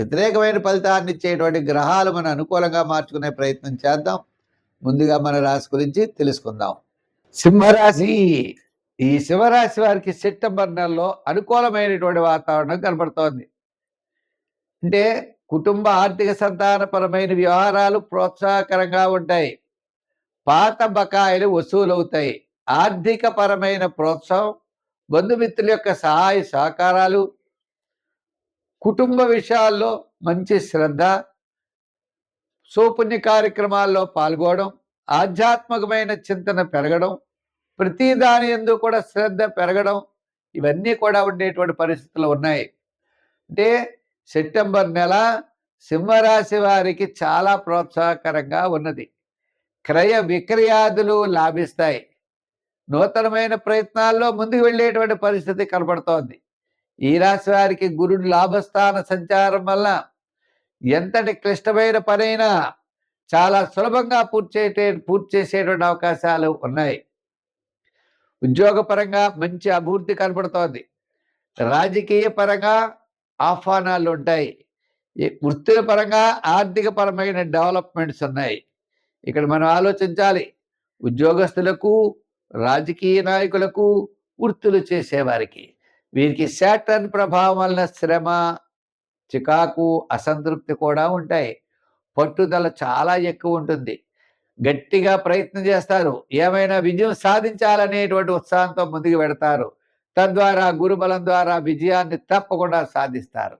వ్యతిరేకమైన ఫలితాన్ని ఇచ్చేటువంటి గ్రహాలు మనం అనుకూలంగా మార్చుకునే ప్రయత్నం చేద్దాం. ముందుగా మన రాశి గురించి తెలుసుకుందాం. సింహరాశి ఈ సింహరాశి వారికి సెప్టెంబర్ నెలలో అనుకూలమైనటువంటి వాతావరణం కనబడుతోంది. అంటే కుటుంబ ఆర్థిక సంతానపరమైన వ్యవహారాలు ప్రోత్సాహకరంగా ఉంటాయి. పాత బకాయిలు వసూలవుతాయి. ఆర్థిక పరమైన ప్రోత్సాహం బంధుమిత్రుల యొక్క సహాయ సహకారాలు కుటుంబ విషయాల్లో మంచి శ్రద్ధ సోపుణ్య కార్యక్రమాల్లో పాల్గొనడం ఆధ్యాత్మికమైన చింతన పెరగడం ప్రతి దాని ఎందు కూడా శ్రద్ధ పెరగడం ఇవన్నీ కూడా ఉండేటువంటి పరిస్థితులు ఉన్నాయి. అంటే సెప్టెంబర్ నెల సింహరాశి వారికి చాలా ప్రోత్సాహకరంగా ఉన్నది. క్రయ విక్రయాదులు లాభిస్తాయి. నూతనమైన ప్రయత్నాల్లో ముందుకు వెళ్ళేటువంటి పరిస్థితి కనబడుతోంది. ఈ రాశి వారికి గురుడు లాభస్థాన సంచారం వల్ల ఎంతటి క్లిష్టమైన పనైనా చాలా సులభంగా పూర్తి పూర్తి చేసేటువంటి అవకాశాలు ఉన్నాయి. ఉద్యోగపరంగా మంచి అభివృద్ధి కనపడుతోంది రాజకీయ పరంగా ఆహ్వానాలు ఉంటాయి. వృత్తుల పరంగా ఆర్థిక పరమైన డెవలప్మెంట్స్ ఉన్నాయి. ఇక్కడ మనం ఆలోచించాలి. ఉద్యోగస్తులకు రాజకీయ నాయకులకు వృత్తులు చేసేవారికి. వీరికి శాటర్న్ ప్రభావం వలన శ్రమ చికాకు అసంతృప్తి కూడా ఉంటాయి. పట్టుదల చాలా ఎక్కువ ఉంటుంది. గట్టిగా ప్రయత్నం చేస్తారు. ఏమైనా విజయం సాధించాలనేటువంటి ఉత్సాహంతో ముందుకు పెడతారు తద్వారా గురుబలం ద్వారా విజయాన్ని తప్పకుండా సాధిస్తారు.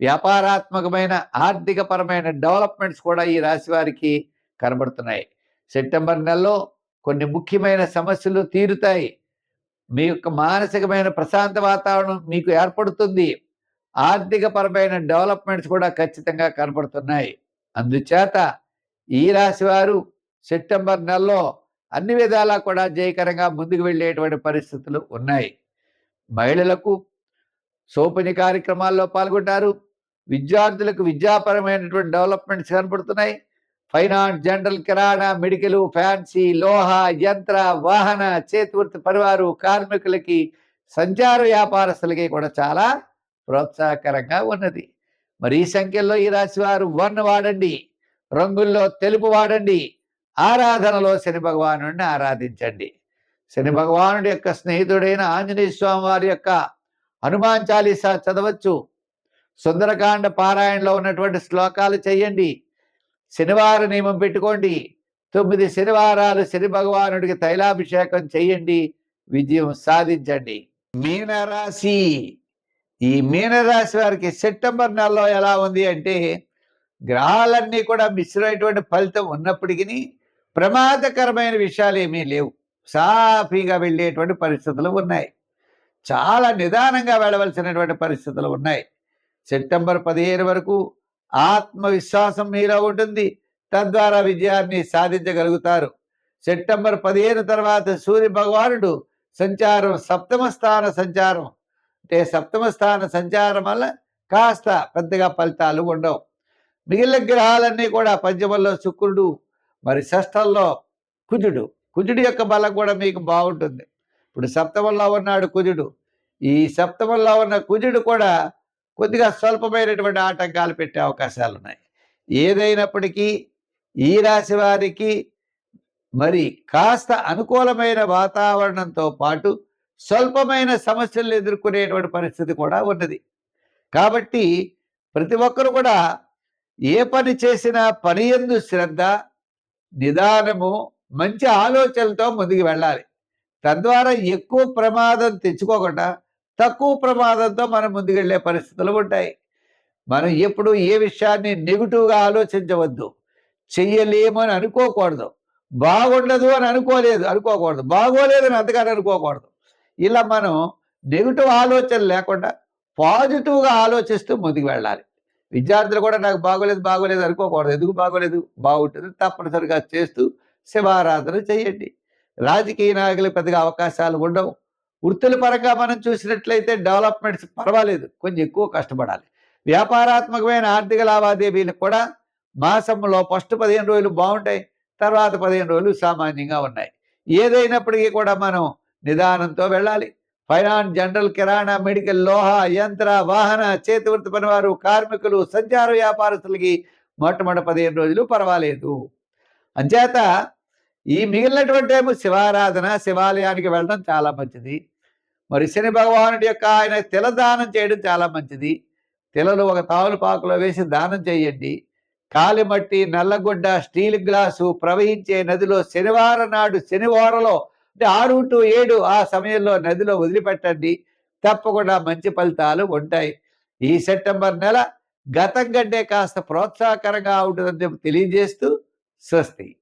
వ్యాపారాత్మకమైన ఆర్థిక పరమైన డెవలప్మెంట్స్ కూడా ఈ రాశి వారికి కనబడుతున్నాయి. సెప్టెంబర్ నెలలో కొన్ని ముఖ్యమైన సమస్యలు తీరుతాయి. మీ యొక్క మానసికమైన ప్రశాంత వాతావరణం మీకు ఏర్పడుతుంది. ఆర్థిక పరమైన డెవలప్మెంట్స్ కూడా ఖచ్చితంగా కనపడుతున్నాయి. అందుచేత ఈ రాశి వారు సెప్టెంబర్ నెలలో అన్ని విధాలా కూడా జయకరంగా ముందుకు వెళ్ళేటువంటి పరిస్థితులు ఉన్నాయి. మహిళలకు సోపని కార్యక్రమాల్లో పాల్గొంటారు. విద్యార్థులకు విద్యాపరమైనటువంటి డెవలప్మెంట్స్ కనపడుతున్నాయి. ఫైనాన్స్ జనరల్ కిరాణా మెడికల్ ఫ్యాన్సీ లోహ యంత్ర వాహన చేతివృత్తి పరివారు కార్మికులకి సంచార వ్యాపారస్తులకి కూడా చాలా ప్రోత్సాహకరంగా ఉన్నది. మరి ఈ సంఖ్యలో ఈ రాశి వారు వన్ వాడండి రంగుల్లో తెలుపు వాడండి ఆరాధనలో శని భగవాను ఆరాధించండి. శని భగవానుడి యొక్క స్నేహితుడైన ఆంజనేయ స్వామి వారి యొక్క హనుమాన్ చాలీసా చదవచ్చు. సుందరకాండ పారాయణలో ఉన్నటువంటి శ్లోకాలు చేయండి. శనివార నియమం పెట్టుకోండి. తొమ్మిది శనివారాలు శని భగవానుడికి తైలాభిషేకం చేయండి. విజయం సాధించండి. మీనరాశి. ఈ మీనరాశి వారికి సెప్టెంబర్ నెలలో ఎలా ఉంది అంటే గ్రహాలన్నీ కూడా మిశ్రమైనటువంటి ఫలితం ఉన్నప్పటికీ ప్రమాదకరమైన విషయాలు ఏమీ లేవు. సాఫీగా వెళ్ళేటువంటి పరిస్థితులు ఉన్నాయి. చాలా నిదానంగా వెళ్ళవలసినటువంటి పరిస్థితులు ఉన్నాయి. సెప్టెంబర్ పదిహేను వరకు ఆత్మవిశ్వాసం మీలో ఉంటుంది. తద్వారా విజయాన్ని సాధించగలుగుతారు. సెప్టెంబర్ పదిహేను తర్వాత సూర్య భగవానుడు సంచారం సప్తమ స్థాన సంచారం. అంటే సప్తమ స్థాన సంచారం వల్ల కాస్త పెద్దగా ఫలితాలు ఉండవు. మిగిలిన గ్రహాలన్నీ కూడా పంచమంలో శుక్రుడు మరి షష్టంలో కుజుడు. కుజుడు యొక్క బలం కూడా మీకు బాగుంటుంది. ఇప్పుడు సప్తమంలో ఉన్నాడు కుజుడు. ఈ సప్తమంలో ఉన్న కుజుడు కూడా కొద్దిగా స్వల్పమైనటువంటి ఆటంకాలు పెట్టే అవకాశాలు ఉన్నాయి ఏదైనప్పటికీ ఈ రాశి వారికి మరి కాస్త అనుకూలమైన వాతావరణంతో పాటు స్వల్పమైన సమస్యలు ఎదుర్కొనేటువంటి పరిస్థితి కూడా ఉన్నది. కాబట్టి ప్రతి ఒక్కరు కూడా ఏ పని చేసినా పని ఎందు శ్రద్ధ నిదానము మంచి ఆలోచనలతో ముందుకు వెళ్ళాలి. తద్వారా ఎక్కువ ప్రమాదం తెచ్చుకోకుండా తక్కువ ప్రమాదంతో మనం ముందుకెళ్ళే పరిస్థితులు ఉంటాయి. మనం ఎప్పుడు ఏ విషయాన్ని నెగిటివ్గా ఆలోచించవద్దు. చెయ్యలేము అని అనుకోకూడదు. బాగుండదు అని అనుకోలేదు అనుకోకూడదు. బాగోలేదని అంతగాని అనుకోకూడదు. ఇలా మనం నెగిటివ్ ఆలోచన లేకుండా పాజిటివ్గా ఆలోచిస్తూ ముందుకు వెళ్ళాలి. విద్యార్థులు కూడా నాకు బాగోలేదు బాగోలేదు అనుకోకూడదు. ఎందుకు బాగోలేదు? బాగుంటుంది. తప్పనిసరిగా చేస్తూ శివారాధన చేయండి రాజకీయ నాయకులకు పెద్దగా అవకాశాలు ఉండవు. వృత్తుల పరంగా మనం చూసినట్లయితే డెవలప్మెంట్స్ పర్వాలేదు కొంచెం ఎక్కువ కష్టపడాలి. వ్యాపారాత్మకమైన ఆర్థిక లావాదేవీలు కూడా మాసంలో ఫస్ట్ పదిహేను రోజులు బాగుంటాయి తర్వాత పదిహేను రోజులు సామాన్యంగా ఉన్నాయి. ఏదైనప్పటికీ కూడా మనం నిదానంతో వెళ్ళాలి. ఫైనాన్స్ జనరల్ కిరాణా మెడికల్ లోహ యంత్ర వాహన చేతి వృత్తి పనివారు కార్మికులు సంచార వ్యాపారస్తులకి మొట్టమొదటి పదిహేను రోజులు పర్వాలేదు. అంచేత ఈ మిగిలినటువంటి ఏమో శివారాధన శివాలయానికి వెళ్ళడం చాలా మంచిది. మరి శని భగవానుడి యొక్క ఆయన తెల దానం చేయడం చాలా మంచిది. తెలలు ఒక తావులపాకులో వేసి దానం చేయండి. కాలిమట్టి నల్లగుడ్డ స్టీల్ గ్లాసు ప్రవహించే నదిలో శనివారం నాడు శనివారంలో అంటే ఆరు టు ఏడు ఆ సమయంలో నదిలో వదిలిపెట్టండి. తప్పకుండా మంచి ఫలితాలు ఉంటాయి. ఈ సెప్టెంబర్ నెల గతం కంటే కాస్త ప్రోత్సాహకరంగా ఉంటుందని తెలియజేస్తూ స్వస్తి.